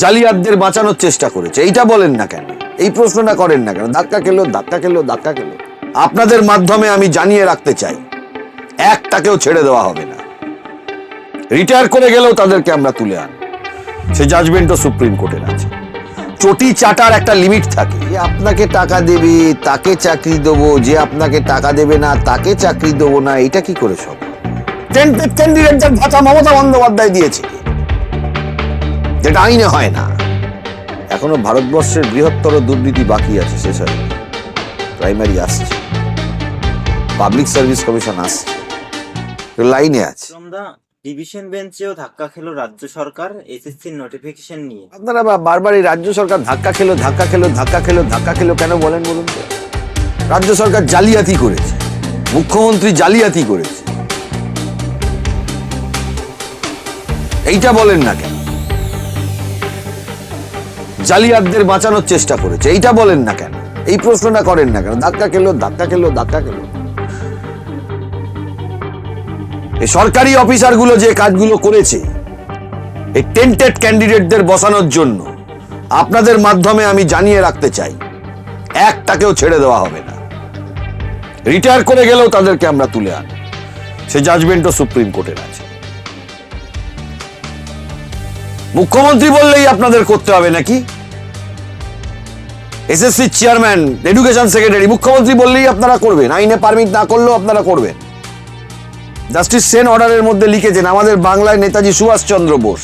জালিয়াতদের বাঁচানোর চেষ্টা করেছে। এইটা বলেন না কেন? এই প্রশ্নটা করেন না কেন? ধাক্কা খেলো ধাক্কা খেলো ধাক্কা খেলো। আপনাদের মাধ্যমে আমি জানিয়ে রাখতে চাই, একটাকেও ছেড়ে দেওয়া হবে না। রিটায়ার করে গেলেও তাদেরকে আমরা তুলে আন সে জাজমেন্টও সুপ্রিম কোর্টের আছে। চটি চাটার একটা লিমিট থাকে। আপনাকে টাকা দেবে, তাকে চাকরি দেবো। যে আপনাকে টাকা দেবে না, তাকে চাকরি দেবো না। এটা কি করে সব ক্যান্ডিডেট যার ভাতা মমতা বন্দ্যোপাধ্যায় দিয়েছে। যেটা আইনে হয় না। এখনও ভারতবর্ষের বৃহত্তর দুর্নীতি বাকি আছে শেষ হয়নি। প্রাইমারি আসছে। পাবলিক সার্ভিস কমিশন আসছে। লাইনে আছে। ডিভিশন বেঞ্চেও ধাক্কা খেলো রাজ্য সরকার এসএসসির নোটিফিকেশন নিয়ে। আপনারা বা- বারবার এই রাজ্য সরকার ধাক্কা খেলো ধাক্কা খেলো ধাক্কা খেলো ধাক্কা খেলো কেন বলেন বলুন তো? রাজ্য সরকার জালিয়াতি করেছে। মুখ্যমন্ত্রী জালিয়াতি করেছে। এইটা বলেন না কেন? জালিয়াতদের বাঁচানোর চেষ্টা করেছে। এইটা বলেন না কেন? এই প্রশ্নটা করেন না কেন? ধাক্কা খেলো ধাক্কা খেলো ধাক্কা খেলো। এই সরকারি অফিসারগুলো যে কাজগুলো করেছে এই টেন্টেড ক্যান্ডিডেটদের বসানোর জন্য, আপনাদের মাধ্যমে আমি জানিয়ে রাখতে চাই, একটাকেও ছেড়ে দেওয়া হবে না। রিটায়ার করে গেলেও তাদেরকে আমরা তুলে আন। সে জাজমেন্টও সুপ্রিম কোর্টের আছে। মুখ্যমন্ত্রী বললেই আপনাদের করতে হবে নাকি? এসএসসি চেয়ারম্যান এডুকেশন সেক্রেটারি মুখ্যমন্ত্রী বললেই আপনারা করবেন। আইনে পারমিট না করলেও আপনারা করবেন। জাস্টিস সেন অর্ডারের মধ্যে লিখেছেন আমাদের বাংলায় Netaji Subhash Chandra Bose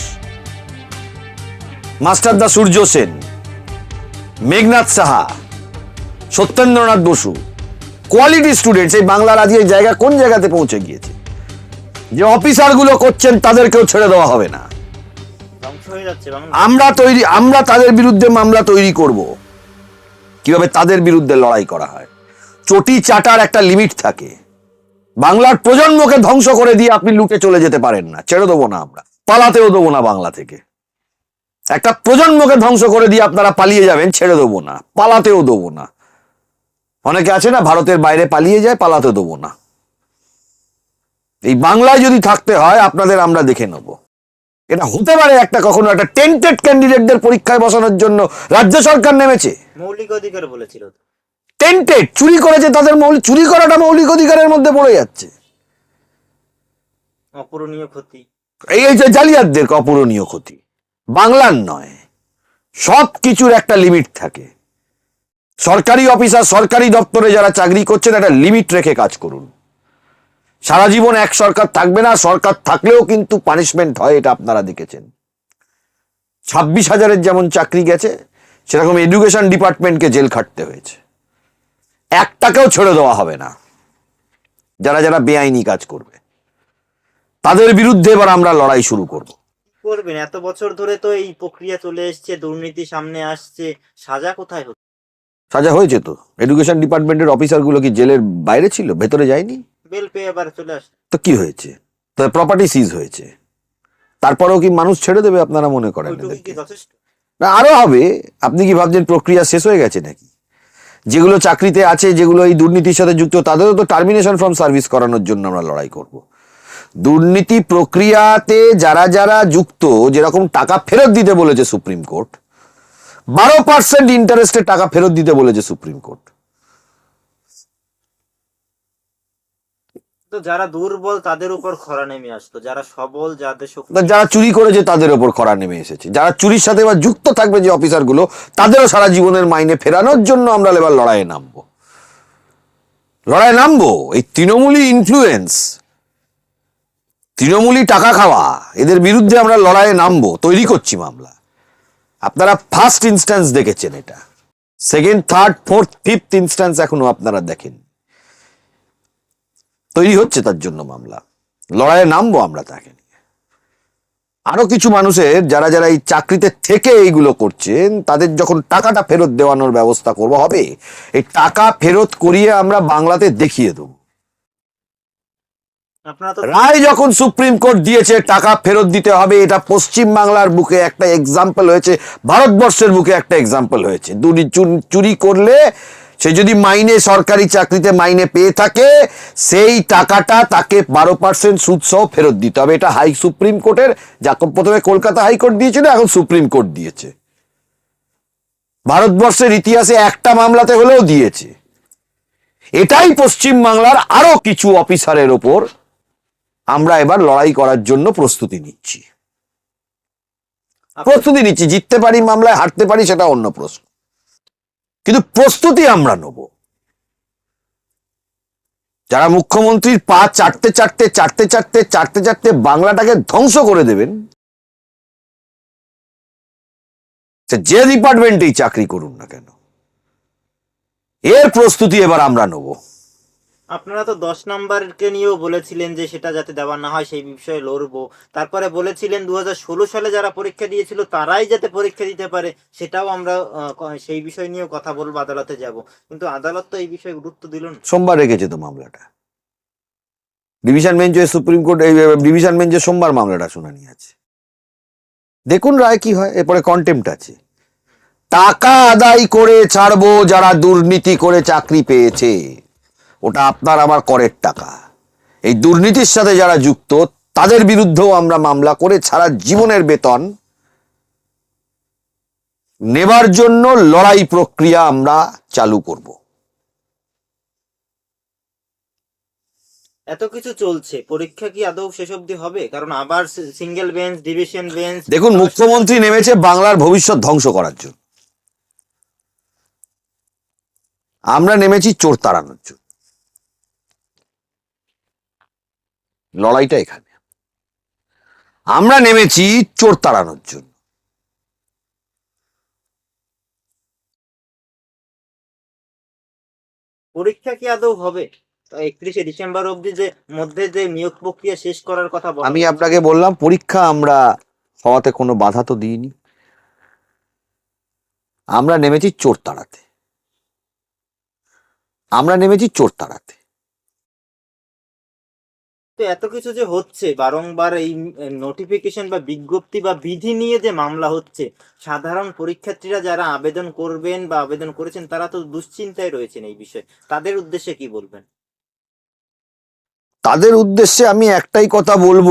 master da Surya Sen Meghnad Saha Satyendranath Basu quality student এই বাংলার আজকে এই জায়গা কোন জায়গাতে পৌঁছে গিয়েছে? যে অফিসারগুলো করছেন তাদেরকেও ছেড়ে দেওয়া হবে না। আমরা তৈরি আমরা তাদের বিরুদ্ধে মামলা তৈরি করব। কীভাবে তাদের বিরুদ্ধে লড়াই করা হয়। চটি চাটার একটা লিমিট থাকে। বাংলার প্রজন্মকে ধ্বংস করে দিয়ে আপনি লুটে চলে যেতে পারেন না। ছেড়ে দেবো না আমরা। পালাতেও দেবো না বাংলা থেকে। একটা প্রজন্মকে ধ্বংস করে দিয়ে আপনারা পালিয়ে যাবেন, ছেড়ে দেবো না। পালাতেও দেবো না। অনেকে আছে না, ভারতের বাইরে পালিয়ে যায়, পালাতে দেবো না। এই বাংলায় যদি থাকতে হয়, আপনাদের আমরা দেখে নেব। এটা হতে পারে একটা কখনো একটা টেন্টেড ক্যান্ডিডেটদের পরীক্ষায় বসানোর জন্য রাজ্য সরকার নেমেছে। মৌলিক অধিকার বলেছিল টেন্টেড চুরি করেছে তাদের মৌলিক চুরি করাটা মৌলিক অধিকারের মধ্যে পড়ে যাচ্ছে। অপূরণীয় ক্ষতি। এই এই যে জালিয়াতদের অপূরণীয় ক্ষতি বাংলার নয় সব কিছুর একটা লিমিট থাকে। সরকারি অফিসার সরকারি দপ্তরে যারা চাকরি করছেন একটা লিমিট রেখে কাজ করুন। সারা জীবন এক সরকার থাকবে না সরকার থাকলেও কিন্তু পানিশমেন্ট হয় এটা আপনারা দেখেছেন। ছাব্বিশ হাজারের যেমন চাকরি গেছে সেরকম এডুকেশন ডিপার্টমেন্টকে জেল খাটতে হয়েছে। একটাকেও ছেড়ে দেওয়া হবে না যারা যারা বেআইনি কাজ করবে। তাদের বিরুদ্ধে এবার আমরা লড়াই শুরু করব। করবেন? এত বছর ধরে তো এই প্রক্রিয়া চলে এসছে দুর্নীতি সামনে আসছে সাজা কোথায় হচ্ছে? সাজা হয়েছে তো। এডুকেশন ডিপার্টমেন্টের অফিসারগুলো কি জেলের বাইরে ছিল? ভেতরে যায়নি? বেল পেয়ে আবার চলে আসছে। তো কি হয়েছে? তো প্রপার্টি সিজ হয়েছে। তারপরেও কি মানুষ ছেড়ে দেবে আপনারা মনে করেন না আরও হবে। আপনি কি ভাবছেন প্রক্রিয়া শেষ হয়ে গেছে নাকি? যেগুলো চাকরিতে আছে যেগুলো এই দুর্নীতির সাথে যুক্ত তাদেরও তো টার্মিনেশন ফ্রম সার্ভিস করানোর জন্য আমরা লড়াই করব। দুর্নীতি প্রক্রিয়াতে যারা যারা যুক্ত যেরকম টাকা ফেরত দিতে বলেছে সুপ্রিম কোর্ট বারো পার্সেন্ট ইন্টারেস্টে টাকা ফেরত দিতে বলেছে সুপ্রিম কোর্ট যারা দুর্বল তাদের উপর খরা নেমে আসতো, যারা সবল, যাদের শক্তি যারা চুরি করেছে তাদের ওপর খরা নেমে এসেছে। যারা চুরির সাথে এবার যুক্ত থাকবে যে অফিসারগুলো, তাদেরও সারা জীবনের মাইনে ফেরানোর জন্য আমরা এবার লড়াইয়ে নামবো। লড়াইয়ে নামবো? এই তৃণমূলী ইনফ্লুয়েন্স তৃণমূলী টাকা খাওয়া, এদের বিরুদ্ধে আমরা লড়াইয়ে নামবো, তৈরি করছি মামলা। আপনারা ফার্স্ট ইনস্ট্যান্স দেখেছেন এটা। Second third fourth fifth instance এখনও আপনারা দেখেন তৈরি হচ্ছে তার জন্য মামলা। লড়াইয়ে নামবো আমরা তাকে নিয়ে। আরও কিছু মানুষের যারা যারা এই চাকরিতে থেকে এইগুলো করছেন তাদের যখন টাকাটা ফেরত দেওয়ানোর ব্যবস্থা করব হবে এই টাকা ফেরত করিয়ে আমরা বাংলাতে দেখিয়ে দেবো। রায় যখন সুপ্রিম কোর্ট দিয়েছে টাকা ফেরত দিতে হবে এটা পশ্চিম বাংলার বুকে একটা এক্সাম্পল হয়েছে ভারতবর্ষের বুকে একটা এক্সাম্পল হয়েছে। চুরি করলে সে যদি মাইনে, সরকারি চাকরিতে মাইনে পেয়ে থাকে, সেই টাকাটা তাকে বারো পার্সেন্ট সুদ সহ ফেরত দিতে হবে। এটা হাই সুপ্রিম কোর্টের যা প্রথমে কলকাতা হাইকোর্ট দিয়েছিল, এখন সুপ্রিম কোর্ট দিয়েছে। ভারতবর্ষের ইতিহাসে একটা মামলাতে হলেও দিয়েছে। এটাই পশ্চিম বাংলার আরও কিছু অফিসারের ওপর আমরা এবার লড়াই করার জন্য প্রস্তুতি নিচ্ছি। প্রস্তুতি নিচ্ছি, জিততে পারি মামলায়, হারতে পারি, সেটা অন্য প্রশ্ন। কিন্তু প্রস্তুতি আমরা নেব। যারা মুখ্যমন্ত্রীর পা চাটতে চাটতে চাটতে চাটতে চাটতে চাটতে বাংলাটাকে ধ্বংস করে দেবেন যে ডিপার্টমেন্টেই চাকরি করুন না কেন? এর প্রস্তুতি এবার আমরা নেব। আপনারা তো দশ নাম্বারকে নিয়েও বলেছিলেন যে সেটা যাতে দেওয়া না হয়, সেই বিষয়ে লড়বো। তারপরে বলেছিলেন দু হাজার ষোলো সালে যারা পরীক্ষা দিয়েছিল, তারাই যাতে পরীক্ষা দিতে পারে। সেটাও আমরা সেই বিষয় নিয়েও কথা বলব, আদালতে যাব। কিন্তু আদালত তো এই বিষয়ে গুরুত্ব দিল না। সোমবার রেখেছে তো মামলাটা। ডিভিশন বেঞ্চে সুপ্রিম কোর্ট, এই ডিভিশন বেঞ্চে সোমবার মামলাটা শুনানি আছে। দেখুন রায় কি হয়, এরপরে কন্টেম্পট আছে। টাকা আদায় করে ছাড়বো যারা দুর্নীতি করে চাকরি পেয়েছে। ওটা আপনার আমার করের টাকা। এই দুর্নীতির সাথে যারা যুক্ত তাদের বিরুদ্ধেও আমরা মামলা করে ছাড়া জীবনের বেতন নেবার জন্য লড়াই প্রক্রিয়া আমরা চালু করব। এত কিছু চলছে পরীক্ষা কি আদৌ শেষ অবধি হবে? কারণ আবার সিঙ্গেল বেঞ্চ ডিভিশন বেঞ্চ দেখুন মুখ্যমন্ত্রী নেমেছে বাংলার ভবিষ্যৎ ধ্বংস করার জন্য। আমরা নেমেছি চোর তাড়ানোর জন্য। লড়াইটা এখানে। আমরা নেমেছি চোর তাড়ানোর জন্য। পরীক্ষা কি আদৌ হবে? একত্রিশে ডিসেম্বর অবধি যে মধ্যে যে নিয়োগ প্রক্রিয়া শেষ করার কথা আমি আপনাকে বললাম পরীক্ষা আমরা হওয়াতে কোনো বাধা তো দিইনি। আমরা নেমেছি চোর তাড়াতে। আমরা নেমেছি চোর তাড়াতে। তো এত কিছু যে হচ্ছে, বারংবার এই নোটিফিকেশন বা বিজ্ঞপ্তি বা বিধি নিয়ে যে মামলা হচ্ছে, সাধারণ পরীক্ষার্থীরা যারা আবেদন করবেন বা আবেদন করেছেন, তারা তো দুশ্চিন্তায় রয়েছেন এই বিষয়ে। তাদের উদ্দেশ্যে কি বলবেন? তাদের উদ্দেশ্যে আমি একটাই কথা বলব,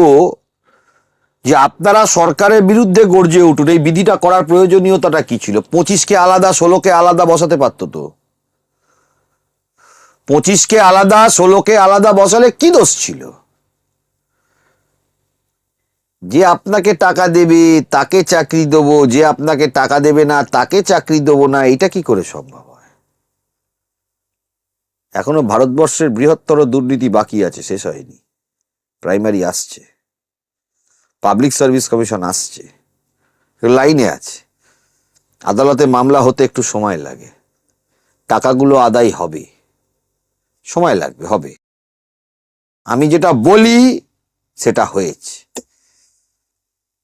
যে আপনারা সরকারের বিরুদ্ধে গর্জে উঠুন। এই বিধিটা করার প্রয়োজনীয়তাটা কি ছিল? পঁচিশকে আলাদা, ষোলোকে আলাদা বসাতে পারতো তো? পঁচিশকে আলাদা, ষোলোকে আলাদা বসালে কি দোষ ছিল? যে আপনাকে টাকা দেবে, তাকে চাকরি দেবো, যে আপনাকে টাকা দেবে না, তাকে চাকরি দেবো না, এটা কি করে সম্ভব হয়? এখনও ভারতবর্ষের বৃহত্তর দুর্নীতি বাকি আছে, শেষ হয়নি। প্রাইমারি আসছে। পাবলিক সার্ভিস কমিশন আসছে। লাইনে আছে। আদালতে মামলা হতে একটু সময় লাগে। টাকাগুলো আদায় হবে। সময় লাগবে, হবে। আমি যেটা বলি, সেটা হয়েছে।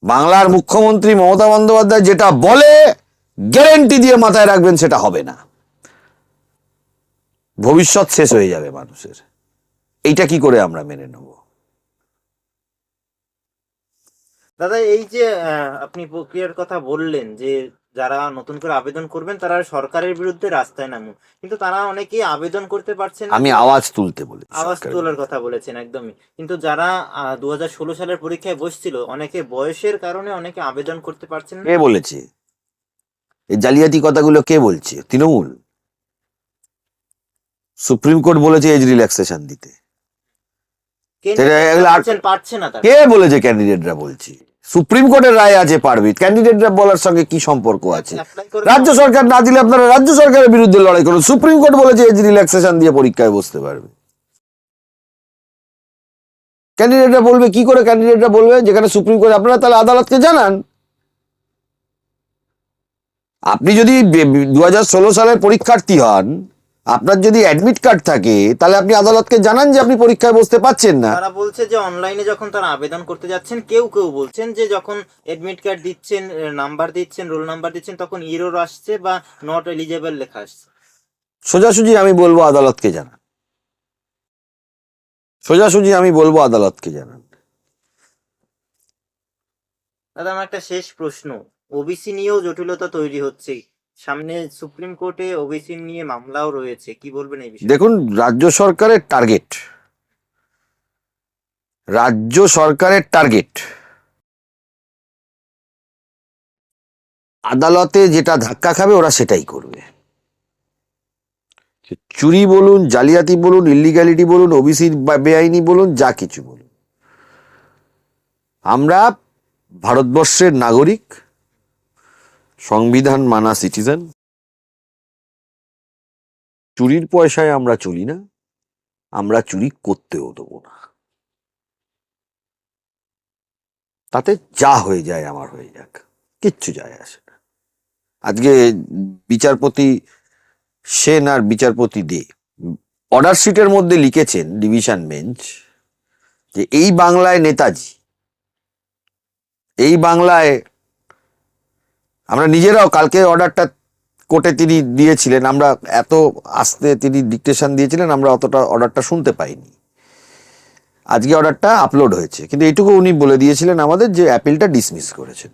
বাংলার মুখ্যমন্ত্রী মমতা বন্দ্যোপাধ্যায় যেটা বলে গ্যারেন্টি দিয়ে মাথায় রাখবেন সেটা হবে না। ভবিষ্যৎ শেষ হয়ে যাবে মানুষের। এইটা কি করে আমরা মেনে নেব? দাদা, এই যে আপনি প্রক্রিয়ার কথা বললেন যে যারা নতুন করে আবেদন করবেন তারা সরকারের বিরুদ্ধে রাস্তায় নামুন। কিন্তু তারা অনেকেই আবেদন করতে পারছেন আমি আওয়াজ তুলতে বলে আওয়াজ তোলার কথা বলেছেন একদমই। কিন্তু যারা দু হাজার ষোলো সালের পরীক্ষায় বসছিল অনেকে বয়সের কারণে অনেকে আবেদন করতে পারছেন কে বলেছে? এই জালিয়াতি কথাগুলো কে বলছে? তৃণমূল? সুপ্রিম কোর্ট বলেছে এজ রিল্যাক্সেশন দিতে। কে বলেছে ক্যান্ডিডেটরা বলছি? সুপ্রিম কোর্টের রায় আছে পারবি ক্যান্ডিডেটরা বলার সঙ্গে কি সম্পর্ক আছে? রাজ্য সরকার না দিলে আপনারা রাজ্য সরকারের বিরুদ্ধে লড়াই করুন। সুপ্রিম কোর্ট বলেছে এজ রিল্যাক্সেশন দিয়ে পরীক্ষায় বসতে পারবে। ক্যান্ডিডেটরা বলবে কি করে ক্যান্ডিডেটরা বলবে? যেখানে সুপ্রিম কোর্ট আপনারা তাহলে আদালতকে জানান। আপনি যদি দু ষোলো সালের পরীক্ষার্থী হন আপনার যদি অ্যাডমিট কার্ড থাকে তাহলে আপনি আদালতকে জানান যে আপনি পরীক্ষায় বসতে পাচ্ছেন না। তারা বলছে যে অনলাইনে যখন তারা আবেদন করতে যাচ্ছেন কেউ কেউ বলছেন যে যখন অ্যাডমিট কার্ড দিচ্ছেন নাম্বার দিচ্ছেন রোল নাম্বার দিচ্ছেন তখন ইরোর আসছে বা নট এলিজেবল লেখা আসছে। সোজাসুজি আমি বলব আদালতকে জানান। সোজাসুজি আমি বলব আদালতকে জানান। দাদা আমার একটা শেষ প্রশ্ন। ওবিসি নিয়েও জটিলতা তৈরি হচ্ছে সামনে সুপ্রিম কোর্টে ওবিসি নিয়ে মামলাও রয়েছে। কি বলবেন এই বিষয়ে? দেখুন, রাজ্য সরকারের টার্গেট। রাজ্য সরকারের টার্গেট। আদালতে যেটা ধাক্কা খাবে, ওরা সেটাই করবে। চুরি বলুন, জালিয়াতি বলুন ইলিগ্যালিটি বলুন ওবিসি বেআইনি বলুন, যা কিছু বলুন। আমরা ভারতবর্ষের নাগরিক সংবিধান মানা সিটিজেন চুরির পয়সায় আমরা চলি না, আমরা চুরি করতেও দেবো না। তাতে যা হয়ে যায় আমার হয়ে যাক, কিচ্ছু যায় আসে না। আজকে বিচারপতি সেন আর বিচারপতি দে অর্ডার শিটের মধ্যে লিখেছেন ডিভিশন বেঞ্চ যে এই বাংলায় নেতাজি, এই বাংলায় আমরা নিজেরাও কালকে অর্ডারটা কোর্টে তিনি দিয়েছিলেন, আমরা এত আস্তে তিনি ডিকটেশন দিয়েছিলেন, আমরা অতটা অর্ডারটা শুনতে পাইনি। আজকে অর্ডারটা আপলোড হয়েছে, কিন্তু এইটুকু উনি বলে দিয়েছিলেন আমাদের যে অ্যাপিলটা ডিসমিস করেছেন।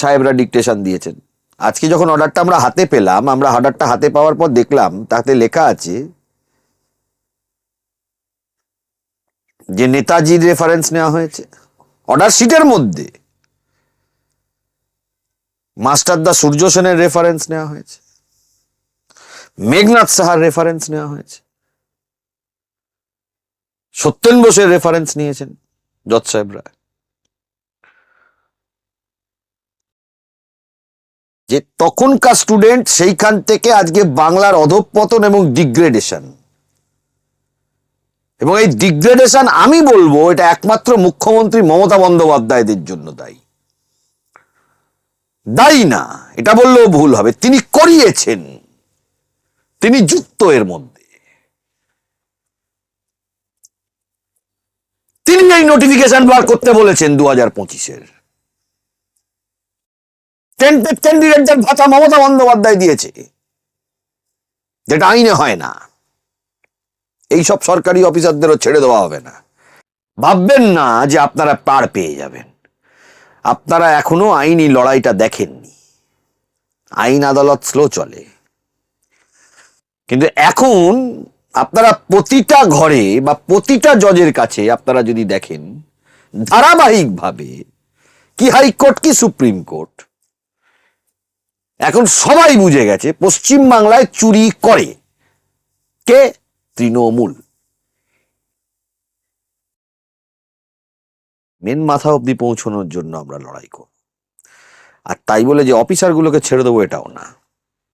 সাহেবরা ডিকটেশন দিয়েছেন। আজকে যখন অর্ডারটা আমরা হাতে পেলাম, আমরা অর্ডারটা হাতে পাওয়ার পর দেখলাম, তাতে লেখা আছে যে নেতাজির রেফারেন্স নেওয়া হয়েছে। অর্ডার শিটের মধ্যে। মাস্টারদা সূর্য সেনের রেফারেন্স নেওয়া হয়েছে। মেঘনাথ সাহার রেফারেন্স নেওয়া হয়েছে। সত্যেন বোসের রেফারেন্স নিয়েছেন জজ সাহেবরা যে তখনকার স্টুডেন্ট সেইখান থেকে আজকে বাংলার অধঃপতন এবং ডিগ্রেডেশন এবং এই ডিগ্রেডেশন আমি বলব, এটা একমাত্র মুখ্যমন্ত্রী মমতা বন্দ্যোপাধ্যায়দের জন্য দায়ী। দায়ী না, এটা বললেও ভুল হবে। তিনি করিয়েছেন। তিনি যুক্ত এর মধ্যে। তিনি এই নোটিফিকেশন বার করতে বলেছেন দু হাজার পঁচিশের ক্যান্ডিডেটদের ভাতা মমতা বন্দ্যোপাধ্যায় দিয়েছে, যেটা আইনে হয় না। এইসব সরকারি অফিসারদেরও ছেড়ে দেওয়া হবে না। ভাববেন না যে আপনারা পার পেয়ে যাবেন। আপনারা এখনও আইনি লড়াইটা দেখেননি। আইন আদালত স্লো চলে। কিন্তু এখন আপনারা প্রতিটা ঘরে বা প্রতিটা জজের কাছে আপনারা যদি দেখেন, ধারাবাহিকভাবে কি হাইকোর্ট, কি সুপ্রিম কোর্ট, এখন সবাই বুঝে গেছে পশ্চিম বাংলায় চুরি করে। কে? তৃণমূল। মেন মাথা অবধি পৌঁছানোর জন্য আমরা লড়াই করব। আর তাই বলে যে অফিসারগুলোকে ছেড়ে দেবো এটাও না।